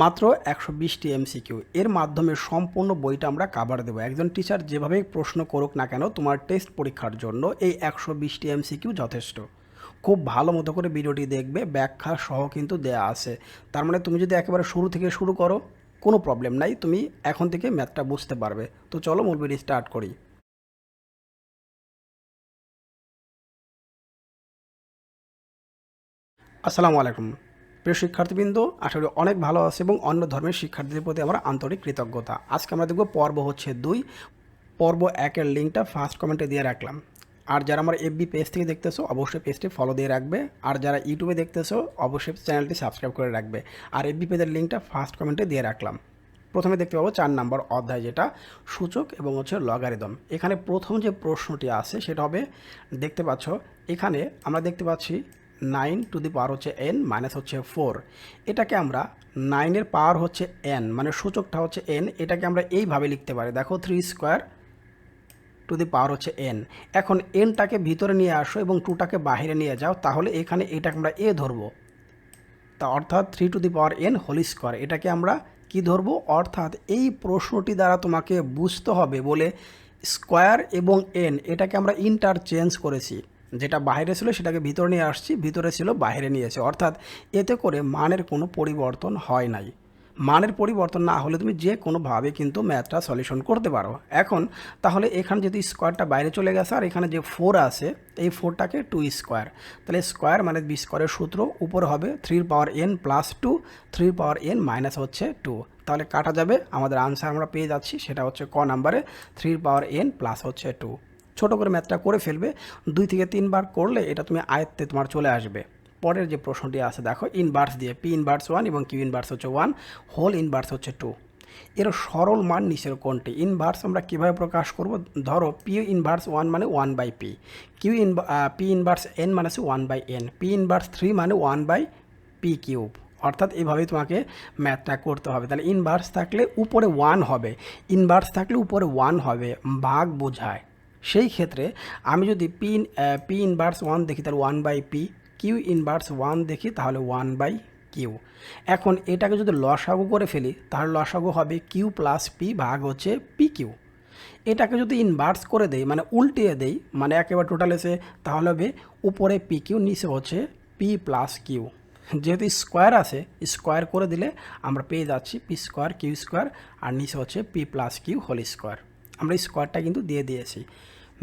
মাত্র একশো বিশটি এমসিকিউ। এর মাধ্যমে সম্পূর্ণ বইটা আমরা কাভার দেবো। একজন টিচার যেভাবে প্রশ্ন করুক না কেন, তোমার টেস্ট পরীক্ষার জন্য এই একশো বিশটি এমসিকিউ যথেষ্ট। খুব ভালো মতো করে ভিডিওটি দেখবে, ব্যাখ্যা সহ কিন্তু দেয়া আছে। তার মানে তুমি যদি একেবারে শুরু থেকে শুরু করো, কোনো প্রবলেম নাই, তুমি এখন থেকে ম্যাথটা বুঝতে পারবে। তো চলো মূল ভিডিও স্টার্ট করি। আসসালামু আলাইকুম। প্রিয় শিক্ষার্থীবৃন্দ, আশা করি অনেক ভালো আছে এবং অন্য ধর্মের শিক্ষার্থীদের প্রতি আমার আন্তরিক কৃতজ্ঞতা। আজকে আমরা দেখব পর্ব হচ্ছে দুই। পর্ব একের লিঙ্কটা ফার্স্ট কমেন্টে দিয়ে রাখলাম। আর যারা আমার এফবি পেজ থেকে দেখতেছো, অবশ্যই পেজটি ফলো দিয়ে রাখবে। আর যারা ইউটিউবে দেখতেছো, অবশ্যই চ্যানেলটি সাবস্ক্রাইব করে রাখবে। আর এফবি পেজের লিঙ্কটা ফার্স্ট কমেন্টে দিয়ে রাখলাম। প্রথমে দেখতে পাবো চার নম্বর অধ্যায় যেটা, সূচক এবং হচ্ছে লগারিদম এখানে প্রথম যে প্রশ্নটি আছে, সেটা হবে, দেখতে পাচ্ছ, এখানে আমরা দেখতে পাচ্ছি নাইন টু দি পাওয়ার হচ্ছে এন মাইনাস হচ্ছে ফোর। এটাকে আমরা নাইনের পাওয়ার হচ্ছে এন মানে সূচকটা হচ্ছে এন, এটাকে আমরা এইভাবে লিখতে পারি। দেখো three square two the power হচ্ছে এন। এখন এনটাকে ভিতরে নিয়ে আসো এবং টুটাকে বাইরে নিয়ে যাও, তাহলে এখানে এটাকে আমরা এ ধরবো। তা অর্থাৎ three two the power n whole square. এটাকে আমরা কি ধরবো? অর্থাৎ এই প্রশ্নটি দ্বারা তোমাকে বুঝতে হবে বলে স্কোয়ার এবং এন, এটাকে আমরা ইন্টারচেঞ্জ করেছি। যেটা বাইরে ছিল সেটাকে ভিতরে নিয়ে আসছি, ভিতরে ছিল, বাইরে নিয়েছে অর্থাৎ এতে করে মানের কোনো পরিবর্তন হয় নাই। মানের পরিবর্তন না হলে তুমি যে কোনোভাবে কিন্তু ম্যাথটা সলিউশন করতে পারো। এখন তাহলে এখানে যদি স্কোয়ারটা বাইরে চলে গেছে আর এখানে যে ফোর আছে, এই ফোরটাকে টু স্কোয়ার তাহলে স্কোয়ার মানে বি স্কোয়ারের সূত্র, উপরে হবে থ্রির পাওয়ার এন প্লাস টু থ্রির পাওয়ার এন মাইনাস হচ্ছে টু তাহলে কাটা যাবে, আমাদের আনসার আমরা পেয়ে যাচ্ছি, সেটা হচ্ছে ক নাম্বারে থ্রির পাওয়ার এন প্লাস হচ্ছে টু ছোটো করে ম্যাথটা করে ফেলবে। দুই থেকে তিনবার করলে এটা তুমি আয়ত্তে তোমার চলে আসবে। পরের যে প্রশ্নটি আছে, দেখো ইনভার্স দিয়ে পি ইনভার্স ওয়ান এবং কিউ ইনভার্স হচ্ছে ওয়ান হোল ইনভার্স হচ্ছে টু এর সরল মান নিচের কোনটি? ইনভার্স আমরা কীভাবে প্রকাশ করব? ধরো পি ইনভার্স ওয়ান মানে one by p q in p inverse n মানে হচ্ছে one by n p inverse three মানে ওয়ান বাই পি কিউব অর্থাৎ এভাবেই তোমাকে ম্যাথটা করতে হবে। তাহলে ইনভার্স থাকলে উপরে ওয়ান হবে। ইনভার্স থাকলে উপরে ওয়ান হবে। ভাগ বোঝায়। সেই ক্ষেত্রে আমি যদি পি পি ইনভার্স ওয়ান দেখি, তাহলে one by p q inverse one দেখি, তাহলে ওয়ান বাই কিউ এখন এটাকে যদি লসাগু করে ফেলি, তাহলে লসাগু হবে কিউ প্লাস পি ভাগ হচ্ছে পি কিউ এটাকে যদি ইনভার্স করে দেই মানে উল্টিয়ে দেই মানে একেবারে টোটাল এসে, তাহলে হবে উপরে পি কিউ নিচে হচ্ছে পি প্লাস কিউ যেহেতু স্কোয়ার আছে স্কোয়ার করে দিলে আমরা পেয়ে যাচ্ছি পি স্কোয়ার কিউ স্কোয়ার আর নিচে হচ্ছে p plus q whole square আমরা স্কোয়ারটা কিন্তু দিয়ে দিয়েছি।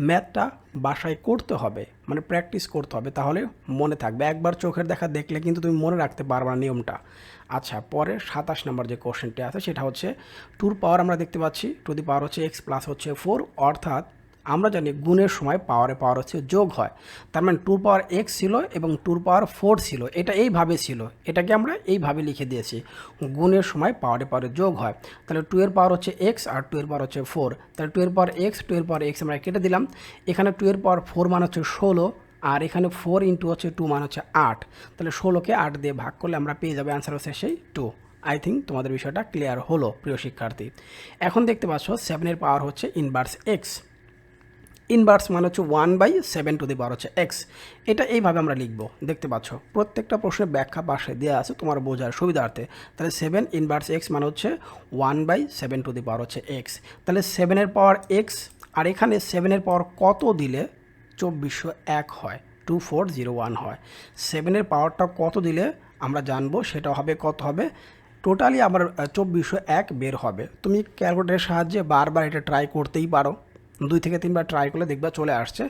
ম্যাথটা বাসায় করতে হবে মানে প্র্যাকটিস করতে হবে, তাহলে মনে থাকবে। একবার চোখের দেখা দেখলে কিন্তু তুমি মনে রাখতে পারবে না নিয়মটা। আচ্ছা পরে সাতাশ নম্বর যে কোশ্চেনটি আছে, সেটা হচ্ছে টুর পাওয়ার আমরা দেখতে পাচ্ছি। টু দি পাওয়ার হচ্ছে এক্স প্লাস হচ্ছে ফোর অর্থাৎ আমরা জানি গুণের সময় পাওয়ারে পাওয়ার হচ্ছে যোগ হয়। তার মানে টুর পাওয়ার এক্স ছিল এবং টুর পাওয়ার ফোর ছিল। এটা এইভাবে ছিল। এটাকে আমরা এইভাবে লিখে দিয়েছি। গুণের সময় পাওয়ারে পাওয়ারে যোগ হয়। তাহলে টু এর পাওয়ার হচ্ছে এক্স আর টু এর পাওয়ার হচ্ছে ফোর তাহলে টু এর পাওয়ার এক্স টু এর পাওয়ার এক্স আমরা কেটে দিলাম। এখানে টু এর পাওয়ার ফোর মান হচ্ছে ষোলো আর এখানে ফোর ইন্টু হচ্ছে টু মান হচ্ছে আট। তাহলে ষোলোকে আট দিয়ে ভাগ করলে আমরা পেয়ে যাব অ্যান্সার হচ্ছে সেই টু আই থিঙ্ক তোমাদের বিষয়টা ক্লিয়ার হলো, প্রিয় শিক্ষার্থী। এখন দেখতে পাচ্ছ সেভেনের পাওয়ার হচ্ছে ইনভার্স এক্স ইনভার্স মানে হচ্ছে one by seven to the power হচ্ছে এক্স এটা এইভাবে আমরা লিখব। দেখতে পাচ্ছ? প্রত্যেকটা প্রশ্নের ব্যাখ্যা পাশে দেওয়া আছে তোমার বোঝার সুবিধার্থে। তাহলে সেভেন ইনভার্স এক্স মানে হচ্ছে one by seven to the power হচ্ছে এক্স তাহলে সেভেনের পাওয়ার এক্স আর এখানে সেভেনের পাওয়ার কত দিলে চব্বিশশো এক হয়? টু ফোর জিরো ওয়ান হয়। সেভেনের পাওয়ারটা কত দিলে আমরা জানব? সেটা হবে কত হবে? টোটালি আমার চব্বিশশো এক বের হবে। তুমি ক্যালকুলেটারের সাহায্যে বারবার এটা ট্রাই করতেই পারো। দুই থেকে তিনবার ট্রাই করলে দেখবা চলে আসছে।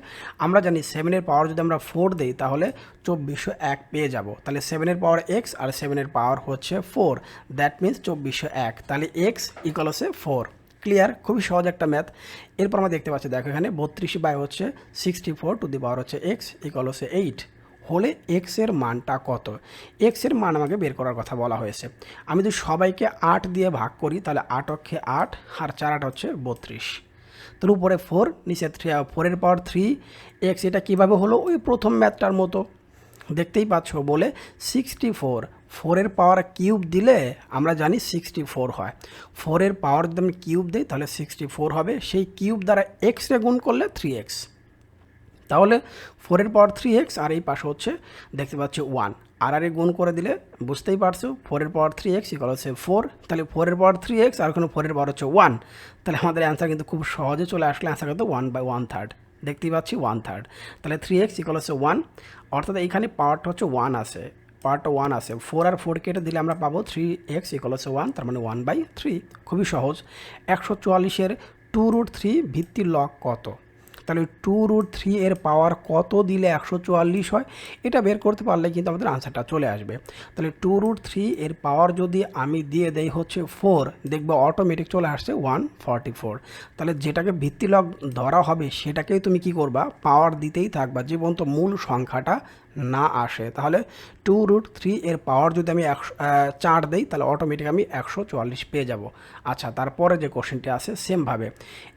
আমরা জানি সেভেনের পাওয়ার যদি আমরা ফোর দিই, তাহলে চব্বিশশো এক পেয়ে যাব। তাহলে সেভেনের পাওয়ার এক্স আর সেভেনের পাওয়ার হচ্ছে ফোর দ্যাট মিন্স চব্বিশশো এক। তাহলে এক্স ইকাল হচ্ছে ফোর ক্লিয়ার খুবই সহজ একটা ম্যাথ এরপর আমরা দেখতে পাচ্ছি, দেখো এখানে বত্রিশ বাই হচ্ছে sixty four to the power হচ্ছে এক্স ইকাল হচ্ছে এইট হলে এক্সের মানটা কত? এক্সের মান আমাকে বের করার কথা বলা হয়েছে। আমি যদি সবাইকে আট দিয়ে ভাগ করি, তাহলে আট অক্ষে আট, আর চার আট হচ্ছে বত্রিশ। তার উপরে ফোর নিচে থ্রি ফোরের পাওয়ার থ্রি এক্স এটা কীভাবে হলো? ওই প্রথম ম্যাথটার মতো। দেখতেই পাচ্ছ বলে সিক্সটি ফোর ফোরের পাওয়ার কিউব দিলে আমরা জানি সিক্সটি ফোর হয় ফোরের পাওয়ার যদি আমি কিউব দিই, তাহলে সিক্সটি ফোর হবে। সেই কিউব দ্বারা এক্স রে গুণ করলে থ্রি এক্স তাহলে ফোরের পাওয়ার থ্রি এক্স আর এই পাশে হচ্ছে, দেখতে পাচ্ছি ওয়ান আর আর গুণ করে দিলে বুঝতেই পারছ ফোরের পাওয়ার থ্রি এক্স ইকাল হচ্ছে ফোর তাহলে ফোরের পাওয়ার থ্রি এক্স আর ওখানে ফোরের পাওয়ার হচ্ছে ওয়ান তাহলে আমাদের অ্যান্সার কিন্তু খুব সহজে চলে আসলে অ্যান্সার কিন্তু ওয়ান বাই ওয়ান থার্ড দেখতেই পাচ্ছি ওয়ান থার্ড তাহলে থ্রি এক্স ইকাল হচ্ছে ওয়ান অর্থাৎ এইখানে পাওয়ারটা হচ্ছে ওয়ান আছে পাওয়ারটা ওয়ান আছে। ফোর আর ফোর কেটে দিলে আমরা পাবো থ্রি এক্স ইকাল হচ্ছে ওয়ান তার মানে ওয়ান বাই থ্রি খুবই সহজ। একশো চুয়াল্লিশের টু রুট থ্রি ভিত্তির লক কত? তাহলে টু রুট থ্রি এর পাওয়ার কত দিলে একশো চুয়াল্লিশ হয়? এটা বের করতে পারলে কিন্তু আমাদের আনসারটা চলে আসবে। তাহলে টু রুট থ্রি এর পাওয়ার যদি আমি দিয়ে দেই হচ্ছে ফোর দেখব অটোমেটিক চলে আসছে ওয়ান ফর্টি ফোর তাহলে যেটাকে ভিত্তিলগ ধরা হবে, সেটাকেই তুমি কি করবা? পাওয়ার দিতেই থাকবা। জীবন্ত মূল সংখ্যাটা না আসে। তাহলে টু রুট থ্রি এর পাওয়ার যদি আমি একশো চার দিই, তাহলে অটোমেটিক আমি একশো চুয়াল্লিশ পেয়ে যাব। আচ্ছা তারপরে যে কোশ্চেনটি আছে সেমভাবে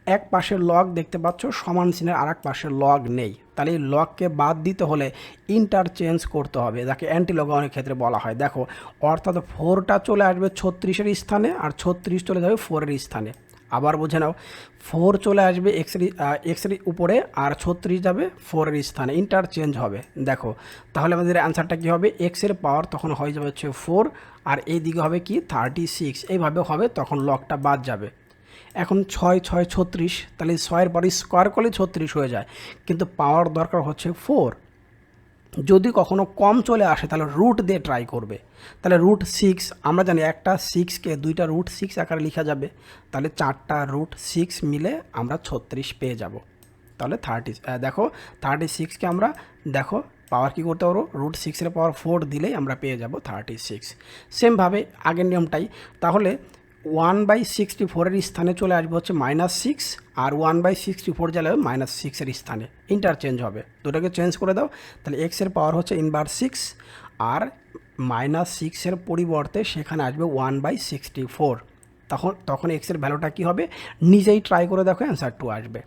এক পাশের লগ দেখতে পাচ্ছ, সমান চিহ্নের আর এক পাশের লগ নেই। তাহলে এই লগকে বাদ দিতে হলে ইন্টারচেঞ্জ করতে হবে। যাকে অ্যান্টি লগ অনেক ক্ষেত্রে বলা হয়। দেখো, অর্থাৎ ফোরটা চলে আসবে ছত্রিশের স্থানে, আর ছত্রিশ চলে যাবে ফোরের স্থানে। আবার বুঝে নাও। ফোর চলে আসবে এক্সের এক্সের উপরে আর ছত্রিশ যাবে ফোরের স্থানে। ইন্টারচেঞ্জ হবে। দেখো, তাহলে আমাদের অ্যান্সারটা কী হবে? এক্সের পাওয়ার তখন হয়ে যাবে হচ্ছে ফোর আর এই দিকে হবে কি? থার্টি সিক্স এইভাবে হবে, তখন লকটা বাদ যাবে। এখন ছয় ছয়, ছত্রিশ, তাহলে ছয়ের পরে স্কোয়ার করলে ছত্রিশ হয়ে যায়। কিন্তু পাওয়ার দরকার হচ্ছে ফোর যদি কখনো কম চলে আসে, তাহলে রুট দিয়ে ট্রাই করবে। তাহলে রুট সিক্স আমরা জানি একটা সিক্সকে দুইটা রুট সিক্স আকারে লেখা যাবে। তাহলে চারটা রুট সিক্স মিলে আমরা ছত্রিশ পেয়ে যাব। তাহলে থার্টি দেখো থার্টি সিক্সকে আমরা, দেখো পাওয়ার কী করতে পারব? রুট সিক্সের পাওয়ার ফোর দিলেই আমরা পেয়ে যাব থার্টি সিক্স সেমভাবে আগের নিয়মটাই। তাহলে ওয়ান বাই সিক্সটি ফোরের স্থানে চলে আসবে হচ্ছে মাইনাস সিক্স, আর ওয়ান বাই সিক্সটি ফোর চলে যাবে মাইনাস সিক্সের স্থানে। ইন্টারচেঞ্জ হবে। দুটোকে চেঞ্জ করে দাও। তাহলে এক্সের পাওয়ার হচ্ছে ইনভার সিক্স আর মাইনাস সিক্সের পরিবর্তে সেখানে আসবে ওয়ান বাই সিক্সটি ফোর। তখন তখন এক্সের ভ্যালুটা কী হবে? নিজেই ট্রাই করে দেখো অ্যান্সার টু আসবে।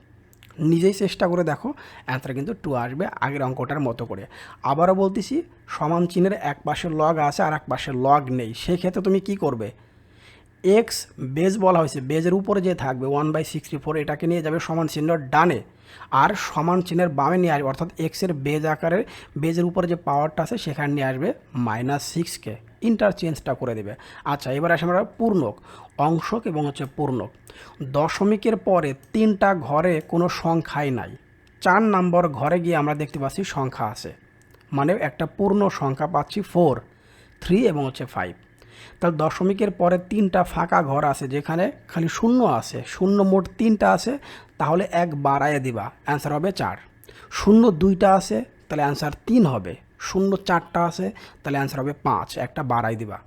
নিজেই চেষ্টা করে দেখো অ্যান্সার কিন্তু টু আসবে আগের অঙ্কটার মতো করে। আবারও বলতেছি, সমান চিহ্নের এক পাশের লগ আছে আর এক পাশের লগ নেই। সেক্ষেত্রে তুমি কি করবে? এক্স বেজ বলা হয়েছে। বেজের উপরে যে থাকবে ওয়ান বাই সিক্সটি ফোর এটাকে নিয়ে যাবে সমান চিহ্ন ডানে। আর সমান চিহ্নের বামে নিয়ে আসবে, অর্থাৎ এক্সের বেজ আকারের বেজের উপরে যে পাওয়ারটা আছে, সেখানে নিয়ে আসবে মাইনাস সিক্সকে ইন্টারচেঞ্জটা করে দেবে। আচ্ছা এবার আসে আমরা পূর্ণক, অংশক এবং হচ্ছে পূর্ণক। দশমিকের পরে তিনটা ঘরে কোনো সংখ্যাই নাই। চার নম্বর ঘরে গিয়ে আমরা দেখতে পাচ্ছি সংখ্যা আছে। মানে একটা পূর্ণ সংখ্যা পাচ্ছি ফোর থ্রি এবং হচ্ছে ফাইভ তাহলে দশমিকের পরে তিনটা ফাঁকা ঘর আছে যেখানে খালি শূন্য আছে, শূন্য মোট তিনটা আছে, তাহলে এক বাড়াইয়ে দিবা অ্যান্সার হবে চার। শূন্য দুইটা আছে, তাহলে অ্যান্সার তিন হবে। শূন্য চারটা আছে, তাহলে অ্যান্সার হবে পাঁচ, একটা বাড়াই দিবা।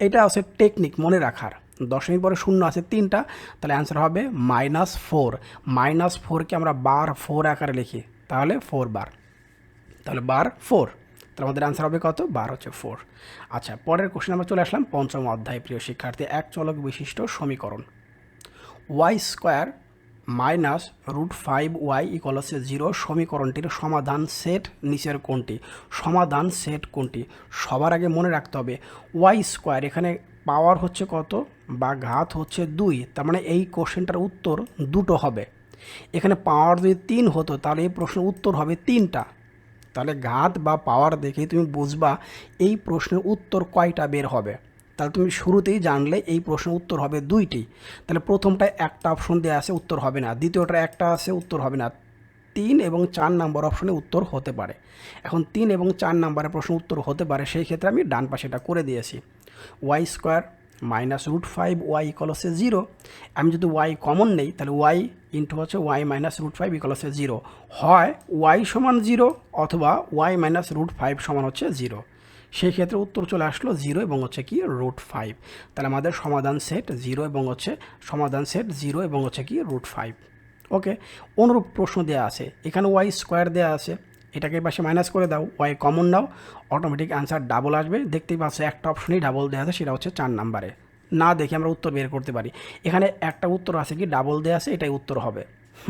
এটা আছে টেকনিক মনে রাখার। দশমিক পরে শূন্য আছে তিনটা, তাহলে অ্যান্সার হবে মাইনাস ফোর মাইনাস ফোরকে আমরা বার ফোর আকারে লিখি, তাহলে ফোর বার তাহলে বার ফোর তাহলে আমাদের অ্যান্সার হবে কত? বার হচ্ছে ফোর আচ্ছা পরের কোশ্চেন আমরা চলে আসলাম পঞ্চম অধ্যায়, প্রিয় শিক্ষার্থী। এক চলক বিশিষ্ট সমীকরণ। Y square minus root five y equal হচ্ছে জিরো সমীকরণটির সমাধান সেট নিচের কোনটি? সমাধান সেট কোনটি? সবার আগে মনে রাখতে হবে ওয়াই স্কোয়ার এখানে পাওয়ার হচ্ছে কত? বা ঘাত হচ্ছে দুই। তার মানে এই কোশ্চেনটার উত্তর দুটো হবে। এখানে পাওয়ার যদি তিন হতো, তাহলে এই প্রশ্নের উত্তর হবে তিনটা। তাহলে ঘাত বা পাওয়ার দেখে তুমি বুঝবা এই প্রশ্নের উত্তর কয়টা বের হবে। তাহলে তুমি শুরুতেই জানলে এই প্রশ্নের উত্তর হবে দুইটি। তাহলে প্রথমটায় একটা অপশন দেওয়া আছে, উত্তর হবে না। দ্বিতীয়টা একটা আছে, উত্তর হবে না। তিন এবং চার নাম্বার অপশনে উত্তর হতে পারে। এখন তিন এবং চার নাম্বারের প্রশ্ন উত্তর হতে পারে, সেই ক্ষেত্রে আমি ডান পাশেটা করে দিয়েছি। Y square minus root five y equal হচ্ছে জিরো আমি যদি ওয়াই কমন নেই, তাহলে ওয়াই ইন্টু হচ্ছে y minus root five equal হচ্ছে জিরো হয় ওয়াই সমান জিরো অথবা ওয়াই মাইনাস রুট ফাইভ সমান হচ্ছে জিরো সেই ক্ষেত্রে উত্তর চলে আসলো জিরো এবং হচ্ছে কি রুট ফাইভ তাহলে আমাদের সমাধান সেট জিরো এবং হচ্ছে সমাধান সেট জিরো এবং হচ্ছে কি রুট ফাইভ ওকে অনুরূপ প্রশ্ন দেওয়া আছে। এখানে ওয়াই স্কোয়ার দেওয়া আছে। এটাকে পাশে মাইনাস করে দাও ওয়াই কমন নাও অটোমেটিক অ্যান্সার ডাবল আসবে। দেখতেই পাচ্ছ একটা অপশনেই ডাবল দেওয়া আছে, সেটা হচ্ছে চার নাম্বারে না দেখে আমরা উত্তর বের করতে পারি। এখানে একটা উত্তর আছে কি ডাবল দেওয়া আছে, এটাই উত্তর হবে।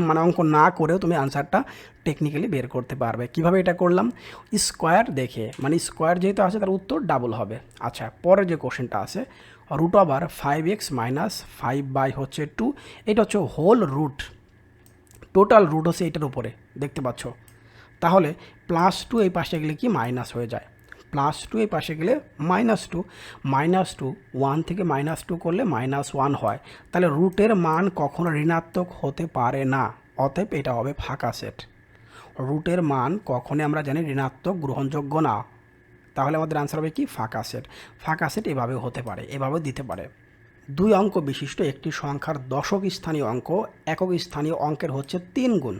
মানে অঙ্ক না করেও তুমি আনসারটা টেকনিক্যালি বের করতে পারবে। কীভাবে এটা করলাম? স্কোয়ার দেখে। মানে স্কোয়ার যেহেতু আছে, তার উত্তর ডাবল হবে। আচ্ছা পরের যে কোশ্চেনটা আছে root over five x minus five by হচ্ছে টু এটা হচ্ছে হোল রুট টোটাল রুট হচ্ছে এটার উপরে। দেখতে পাচ্ছ? তাহলে প্লাস টু এই পাশে গেলে কি মাইনাস হয়ে যায়? প্লাস টু এই পাশে গেলে minus two minus two one থেকে মাইনাস টু করলে মাইনাস ওয়ান হয়। তাহলে রুটের মান কখনো ঋণাত্মক হতে পারে না, অতএব এটা হবে ফাঁকা সেট রুটের মান কখনই আমরা জানি ঋণাত্মক, গ্রহণযোগ্য না। তাহলে আমাদের আনসার হবে কি? ফাঁকা সেট ফাঁকা সেট এভাবে হতে পারে এভাবে দিতে পারে। দুই অঙ্ক বিশিষ্ট, একটি সংখ্যার দশক স্থানীয় অঙ্ক, একক স্থানীয় অঙ্কের হচ্ছে তিন গুণ।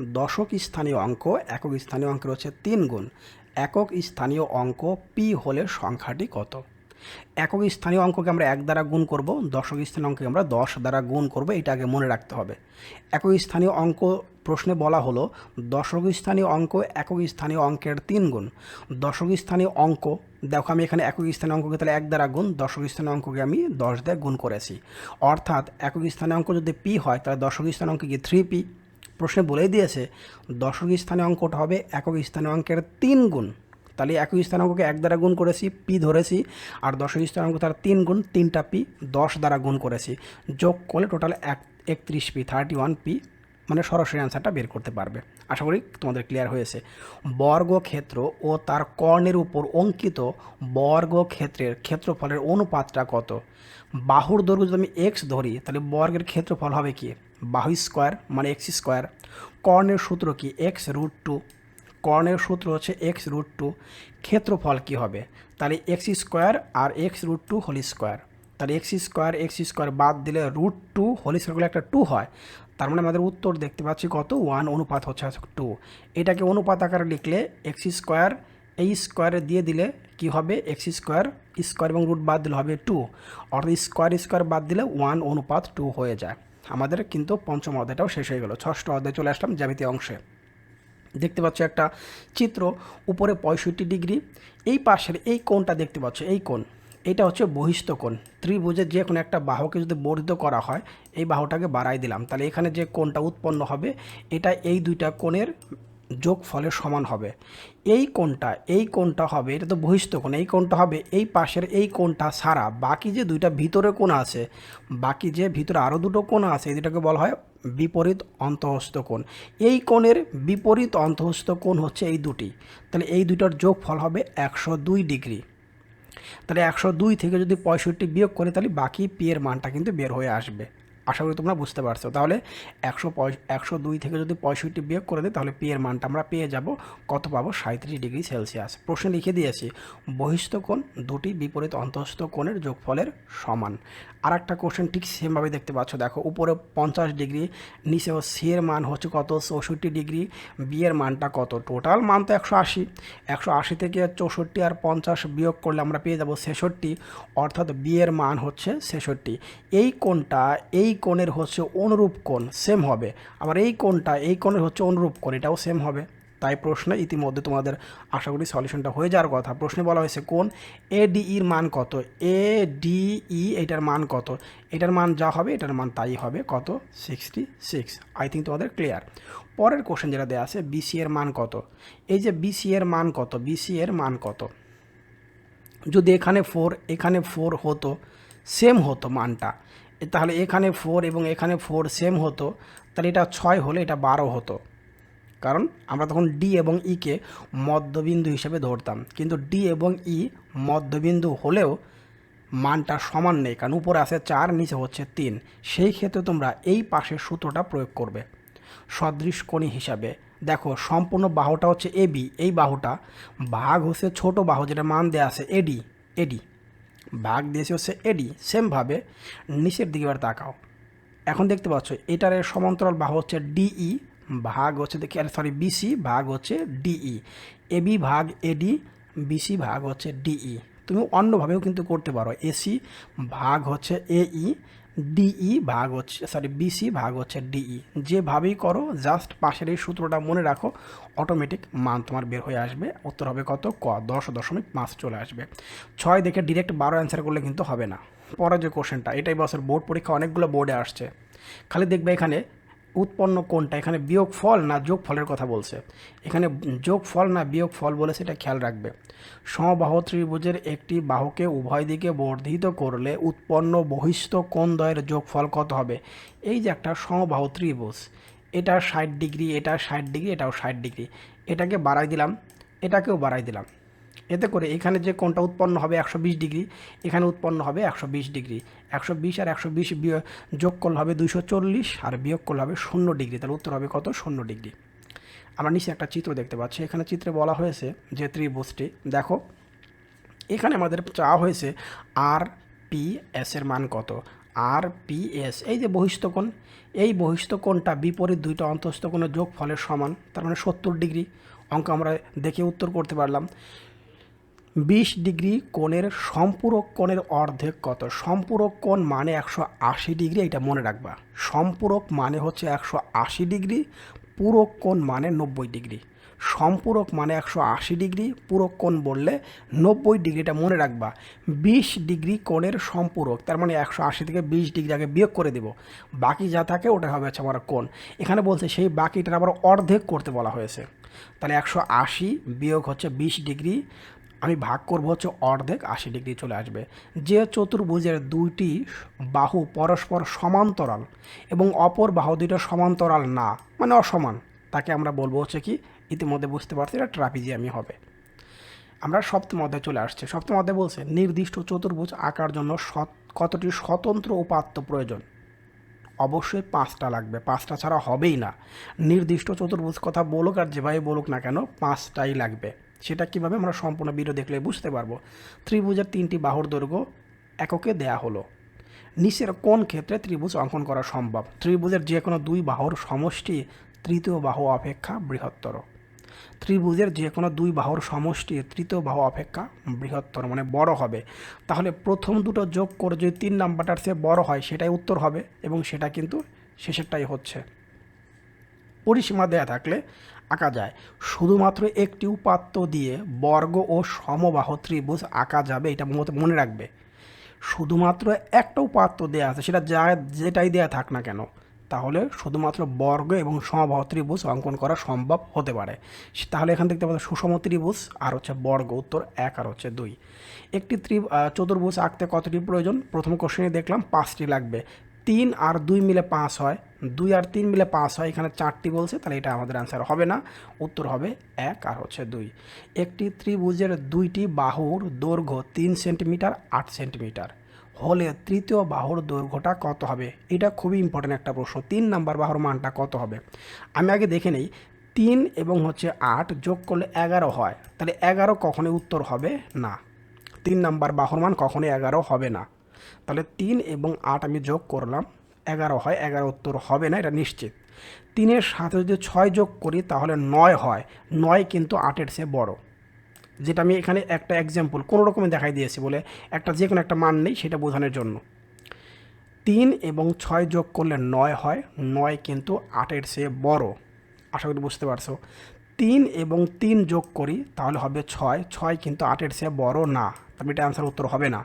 দশক স্থানীয় অঙ্ক, একক স্থানীয় অঙ্কের হচ্ছে তিন গুণ। একক স্থানীয় অঙ্ক পি হলে সংখ্যাটি কত? একক স্থানীয় অঙ্ককে আমরা এক দ্বারা গুণ করব, দশক স্থানীয় অঙ্ককে আমরা দশ দ্বারা গুণ করব, এটা আগে মনে রাখতে হবে। একক স্থানীয় অঙ্ক প্রশ্নে বলা হলো, দশক স্থানীয় অঙ্ক একক স্থানীয় অঙ্কের তিন গুণ। দশক স্থানীয় অঙ্ক, দেখো আমি এখানে একক স্থানীয় অঙ্ককে তাহলে এক দ্বারা গুণ, দশক স্থানীয় অঙ্ককে আমি দশ দিয়ে গুণ করেছি। অর্থাৎ একক স্থানীয় অঙ্ক যদি পি হয়, তাহলে দশক স্থানীয় অঙ্ক কি থ্রি পি প্রশ্নে বলেই দিয়েছে, দশক স্থানীয় অঙ্কটা হবে একক স্থানে অঙ্কের তিন গুণ। তাহলে একক স্থানীয় অঙ্ককে এক দ্বারা গুণ করেছি, পি ধরেছি, আর দশক স্থানীয় অঙ্ক তার তিন গুণ, তিনটা পি দশ দ্বারা গুণ করেছি। যোগ করলে টোটাল এক, একত্রিশ পি থার্টি ওয়ান পি মানে সরাসরি অ্যান্সারটা বের করতে পারবে। আশা করি তোমাদের ক্লিয়ার হয়েছে। বর্গক্ষেত্র ও তার কর্ণের উপর অঙ্কিত বর্গক্ষেত্রের ক্ষেত্রফলের অনুপাতটা কত? বাহুর দৈর্ঘ্য যদি আমি এক্স ধরি, তাহলে বর্গের ক্ষেত্রফল হবে কি? বাহু স্কোয়ার মানে এক্স স্কোয়ার। কর্ণের সূত্র কি? X root two. কর্ণের সূত্র হচ্ছে এক্স রুট টু। ক্ষেত্রফল কি হবে? তাহলে এক্স স্কোয়ার আর x root two whole square. তাহলে এক্স স্কোয়ার এক্স স্কোয়ার বাদ দিলে রুট টু হোল স্কোয়ার করলে একটা টু হয়। তার মানে আমাদের উত্তর দেখতে পাচ্ছি কত? ওয়ান অনুপাত হচ্ছে টু। এটাকে অনুপাত আকারে লিখলে এক্স স্কোয়ার এই স্কোয়ারে দিয়ে দিলে কি হবে? এক্স স্কোয়ার স্কোয়ার এবং রুট বাদ দিলে হবে টু। অর্থাৎ স্কোয়ার স্কোয়ার বাদ দিলে ওয়ান অনুপাত টু হয়ে যায়। আমাদের কিন্তু পঞ্চম অধ্যায়টাও শেষ হয়ে গেল। ষষ্ঠ অধ্যায় চলে আসলাম জ্যামিতি অংশে। দেখতে পাচ্ছ একটা চিত্র, উপরে পঁয়ষট্টি ডিগ্রি, এই পাশের এই কোণটা দেখতে পাচ্ছ, এই কোণ। এটা হচ্ছে বহিস্থ কোণ। ত্রিভুজের যে কোনো একটা বাহুকে যদি বর্ধিত করা হয়, এই বাহুটাকে বাড়াই দিলাম। তাহলে এখানে যে কোণটা উৎপন্ন হবে, এটা এই দুইটা কোণের যোগ ফলের সমান হবে। এই কোণটা এই কোণটা হবে, এটা তো বহিস্থ কোণ, এই কোণটা হবে, এই পাশের এই কোণটা সারা বাকি যে দুইটা ভিতরে কোণ আছে, বাকি যে ভিতরে আরও দুটো কোণ আছে দুটাকে বলা হয় বিপরীত অন্তঃস্থ কোণ। এই কোণের বিপরীত অন্তঃস্থ কোণ হচ্ছে এই দুটি। তাহলে এই দুটার যোগ ফল হবে একশো দুই ডিগ্রি। তাহলে একশো দুই থেকে যদি পঁয়ষট্টি বিয়োগ করে, তাহলে বাকি পি এর মানটা কিন্তু বের হয়ে আসবে। আশা করি তোমরা বুঝতে পারছ। তাহলে একশো একশো দুই থেকে যদি পঁয়ষট্টি বিয়োগ করে দিই, তাহলে পি এর মানটা আমরা পেয়ে যাব। কত পাবো? সাঁত্রিশ ডিগ্রি সেলসিয়াস। প্রশ্নে লিখে দিয়েছি বহিস্থ কোণ দুটি বিপরীত অন্তঃস্থ কোণের যোগফলের সমান। আর একটা কোশ্চেন ঠিক সেমভাবে দেখতে পাচ্ছ। দেখো, উপরে পঞ্চাশ ডিগ্রি নিচে সি এর মান হচ্ছে কত? চৌষট্টি ডিগ্রি। বি এর মানটা কত? টোটাল মান তো একশো আশি। একশো আশি থেকে চৌষট্টি আর পঞ্চাশ বিয়োগ করলে আমরা পেয়ে যাব ছেষট্টি, অর্থাৎ বি এর মান হচ্ছে ছেষট্টি। এই কোণটা, এই কোণের হচ্ছে অনুরূপ কোণ সেম হবে। আবার এই কোণটা, এই কোণের হচ্ছে অনুরূপ কোণ, এটাও সেম হবে। তাই প্রশ্নে ইতিমধ্যে তোমাদের আশা করি সলিউশনটা হয়ে যাওয়ার কথা। প্রশ্নে বলা হয়েছে কোন এ ডিইর মান কত? এ ডিই এটার মান কত? এটার মান যা হবে, এটার মান তাই হবে। কত? সিক্সটি সিক্স আই থিঙ্ক তোমাদের ক্লিয়ার পরের কোশ্চেন যেটা দেওয়া আছে বিসি এর মান কত? এই যে বিসি এর মান কত? বিসি এর মান কত? যদি এখানে ফোর এখানে ফোর হতো সেম হতো মানটা। তাহলে এখানে ফোর এবং এখানে ফোর সেম হতো, তাহলে এটা ছয় হলে এটা বারো হতো। কারণ আমরা তখন ডি এবং ইকে মধ্যবিন্দু হিসেবে ধরতাম। কিন্তু ডি এবং ই মধ্যবিন্দু হলেও মানটা সমান নেই, কারণ উপরে আছে চার, নিচে হচ্ছে তিন। সেই ক্ষেত্রে তোমরা এই পাশের সূত্রটা প্রয়োগ করবে সদৃশ কোণী হিসাবে। দেখো, সম্পূর্ণ বাহুটা হচ্ছে এবি এই বাহুটা ভাগ হচ্ছে ছোট বাহু যেটা মান দেওয়া আছে এডি এডি ভাগ দিয়েছে হচ্ছে এডি সেমভাবে নিচের দিকে এবার তাকাও। এখন দেখতে পাচ্ছ এটার সমান্তরাল বাহু হচ্ছে ডিই ভাগ হচ্ছে দেখি সরি বিসি ভাগ হচ্ছে ডিই এবি ভাগ এডি বিসি ভাগ হচ্ছে ডিই তুমি অন্যভাবেও কিন্তু করতে পারো। এসি ভাগ হচ্ছে এই ডিই ভাগ হচ্ছে সরি বিসি ভাগ হচ্ছে ডিই। যেভাবেই করো জাস্ট পাশের এই সূত্রটা মনে রাখো অটোমেটিক মান তোমার বের হয়ে আসবে। উত্তর হবে কত? ক, দশ দশমিক পাঁচ চলে আসবে। ছয় দেখে ডিরেক্ট বারো অ্যান্সার করলে কিন্তু হবে না। পরের যে কোশ্চেনটা এটাই বছর বোর্ড পরীক্ষা, অনেকগুলো বোর্ডে আসছে। খালি দেখবে এখানে উৎপন্ন কোনটা এখানে বিয়োগ ফল না যোগ ফলের কথা বলছে। এখানে যোগ ফল না বিয়োগ ফল বলে সেটা খেয়াল রাখবে। সমবাহ ত্রিভুজের একটি বাহুকে উভয় দিকে বর্ধিত করলে উৎপন্ন বহিস্থ কোণ দ্বয়ের যোগফল কত হবে? এই যে একটা সমবাহ ত্রিভুজ এটা ষাট ডিগ্রি এটা ষাট ডিগ্রি, এটাও ষাট ডিগ্রি। এটাকে বাড়াই দিলাম, এটাকেও বাড়াই দিলাম। এতে করে এখানে যে কোণটা উৎপন্ন হবে একশো বিশ ডিগ্রি, এখানে উৎপন্ন হবে একশো বিশ ডিগ্রি। একশো বিশ আর একশো বিশ যোগ করলে হবে দুইশো চল্লিশ আর বিয়োগ করলে হবে শূন্য ডিগ্রি। তাহলে উত্তর হবে কত? শূন্য ডিগ্রি। আমরা নিচে একটা চিত্র দেখতে পাচ্ছি। এখানে চিত্রে বলা হয়েছে যে ত্রিভুজটি, দেখো, এখানে আমাদের চাওয়া হয়েছে আর পি এস এর মান কত? আর পি এস, এই যে বহিস্থ কোণ, এই বহিস্থ কোণটা বিপরীত দুইটা অন্তস্থ কোণের যোগ ফলের সমান, তার মানে সত্তর ডিগ্রি। অঙ্ক আমরা দেখে উত্তর করতে পারলাম। বিশ ডিগ্রি কোণের সম্পূরক কোণের অর্ধেক কত? সম্পূরক কোণ মানে একশো আশি ডিগ্রি, এটা মনে রাখবা। সম্পূরক মানে হচ্ছে একশো আশি ডিগ্রি, পূরক কোণ মানে নব্বই ডিগ্রি। সম্পূরক মানে একশো আশি ডিগ্রি, পূরক কোণ বললে নব্বই ডিগ্রিটা মনে রাখবা। বিশ ডিগ্রি কোণের সম্পূরক, তার মানে একশো আশি থেকে বিশ ডিগ্রি আগে বিয়োগ করে দেব। বাকি যা থাকে ওটা হবে হচ্ছে আমার কোণ। এখানে বলছে সেই বাকিটার আবার অর্ধেক করতে বলা হয়েছে। তাহলে একশো আশি বিয়োগ হচ্ছে বিশ ডিগ্রি আমি ভাগ করব হচ্ছে অর্ধেক আশি ডিগ্রি চলে আসবে। যে চতুর্ভুজের দুইটি বাহু পরস্পর সমান্তরাল এবং অপর বাহু দুইটা সমান্তরাল না মানে অসমান, তাকে আমরা বলব হচ্ছে কি, ইতিমধ্যে বুঝতে পারছি এটা ট্রাপিজিয়ামি হবে। আমরা সপ্তম অধ্যায় চলে আসছে। সপ্তম অধ্যায় বলছে, নির্দিষ্ট চতুর্ভুজ আঁকার জন্য কতটি স্বতন্ত্র উপাত্ত প্রয়োজন? অবশ্যই পাঁচটা লাগবে। পাঁচটা ছাড়া হবেই না। নির্দিষ্ট চতুর্ভুজ কথা বলুক আর যেভাবে বলুক না কেন, পাঁচটাই লাগবে। সেটা কীভাবে আমরা সম্পূর্ণ ভিডিও দেখলে বুঝতে পারব? ত্রিভুজের তিনটি বাহুর দৈর্ঘ্য এককে দেয়া হলো। নিচের কোন ক্ষেত্রে ত্রিভুজ অঙ্কন করা সম্ভব? ত্রিভুজের যে কোনো দুই বাহুর সমষ্টি তৃতীয় বাহু অপেক্ষা বৃহত্তর। ত্রিভুজের যে কোনো দুই বাহুর সমষ্টি তৃতীয় বাহু অপেক্ষা বৃহত্তর মানে বড় হবে। তাহলে প্রথম দুটো যোগ করে যদি তিন নাম্বারটার চেয়ে বড় হয়, সেটাই উত্তর হবে এবং সেটা কিন্তু শেষেরটাই হচ্ছে। পরিসীমা দেয়া থাকলে আঁকা যায়। শুধুমাত্র একটি উপাত্ত দিয়ে বর্গ ও সমবাহ ত্রিভুজ আঁকা যাবে, এটা মনে রাখবে। শুধুমাত্র একটা উপাত্ত দেওয়া আছে, সেটা যা, যেটাই দেয়া থাক না কেন, তাহলে শুধুমাত্র বর্গ এবং সমবাহ ত্রিভুজ অঙ্কন করা সম্ভব হতে পারে। তাহলে এখান থেকে আমাদের সুষম ত্রিভুজ আর হচ্ছে বর্গ, উত্তর এক আর হচ্ছে দুই। একটি ত্রি চতুর্ভুজ আঁকতে কতটি প্রয়োজন? প্রথম কোশ্চেনে দেখলাম পাঁচটি লাগবে। তিন আর দুই মিলে পাঁচ হয়। দুই আর তিন মিলে পাঁচ হয়, এখানে চারটি বলছে, তাহলে এটা আমাদের অ্যান্সার হবে না। উত্তর হবে এক আর হচ্ছে দুই। একটি ত্রিভুজের দুইটি বাহুর দৈর্ঘ্য তিন সেন্টিমিটার, আট সেন্টিমিটার। হলে তৃতীয় বাহুর দৈর্ঘ্যটা কত হবে? এটা খুবই ইম্পর্টেন্ট একটা প্রশ্ন। তিন নাম্বার বাহুর মানটা কত হবে? আমি আগে দেখে নেই। তিন এবং হচ্ছে আট যোগ করলে এগারো হয়। তাহলে এগারো কখনোই উত্তর হবে না। তিন নাম্বার বাহুর মান কখনোই এগারো হবে না। তাহলে তিন এবং আট আমি যোগ করলাম। এগারো হয়, এগারো উত্তর হবে না, এটা নিশ্চিত। তিনের সাথে যদি ছয় যোগ করি, তাহলে নয় হয়। নয় কিন্তু আটের চেয়ে বড়। যেটা আমি এখানে একটা এক্সাম্পল কোনো রকমে দেখাই দিয়েছি বলে, একটা যে কোনো একটা মান নেই সেটা বোঝানোর জন্য। তিন এবং ছয় যোগ করলে নয় হয়, নয় কিন্তু আটের চেয়ে বড়। আশা করি বুঝতে পারছ। তিন এবং তিন যোগ করি, তাহলে হবে ছয়। ছয় কিন্তু আটের চেয়ে বড় না। তাহলে এটা অ্যান্সার উত্তর হবে না।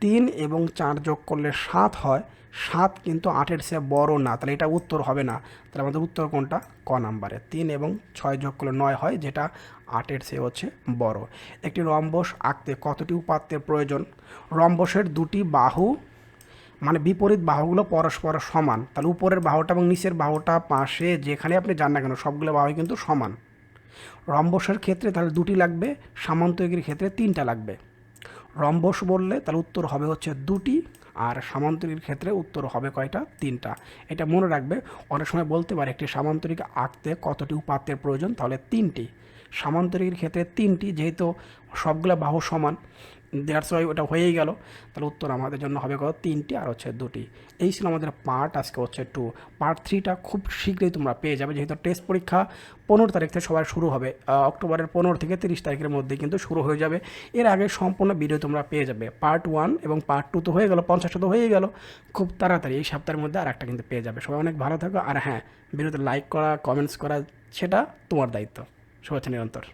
তিন এবং চার যোগ করলে সাত হয়। সাত কিন্তু আটের চেয়ে বড় না। তাহলে এটা উত্তর হবে না। তাহলে আমাদের উত্তর কোনটা? ক নাম্বারে। তিন এবং ছয় যোগ করলে নয় হয়, যেটা আটের চেয়ে হচ্ছে বড়। একটি রম্বস আঁকতে কতটি উপাত্তের প্রয়োজন? রম্বসের দুটি বাহু মানে বিপরীত বাহুগুলো পরস্পর সমান। তাহলে উপরের বাহুটা এবং নিচের বাহুটা পাশে যেখানে আপনি যান না কেন, সবগুলো বাহুই কিন্তু সমান। রম্বসের ক্ষেত্রে তাহলে দুটি লাগবে সামান্তরিকের ক্ষেত্রে তিনটা লাগবে। রম্বস বললে তাহলে উত্তর হবে হচ্ছে দুটি, আর সামান্তরিকের ক্ষেত্রে উত্তর হবে কয়টা? তিনটা। এটা মনে রাখবে, অনেক সময় বলতে পারে একটি সামান্তরিক আঁকতে কতটি উপাত্তের প্রয়োজন, তাহলে তিনটি। সামান্তরিকের ক্ষেত্রে তিনটি, যেহেতু সবগুলো বাহু সমান দেড়শো ওটা হয়েই গেল। তাহলে উত্তর আমাদের জন্য হবে কত? তিনটি আর হচ্ছে দুটি। এই ছিল আমাদের পার্ট আজকে হচ্ছে টু পার্ট থ্রিটা খুব শীঘ্রই তোমরা পেয়ে যাবে, যেহেতু টেস্ট পরীক্ষা পনেরো তারিখ থেকে সবার শুরু হবে। অক্টোবরের পনেরো থেকে তিরিশ তারিখের মধ্যে কিন্তু শুরু হয়ে যাবে। এর আগে সম্পূর্ণ ভিডিও তোমরা পেয়ে যাবে। পার্ট ওয়ান এবং পার্ট টু তো হয়ে গেল পঞ্চাশটা তো হয়ে গেল। খুব তাড়াতাড়ি এই সপ্তাহের মধ্যে আর একটা কিন্তু পেয়ে যাবে। সবাই অনেক ভালো থাকো। আর হ্যাঁ ভিডিওতে লাইক করা কমেন্টস করা, সেটা তোমার দায়িত্ব। শুভেচ্ছা নিরন্তর।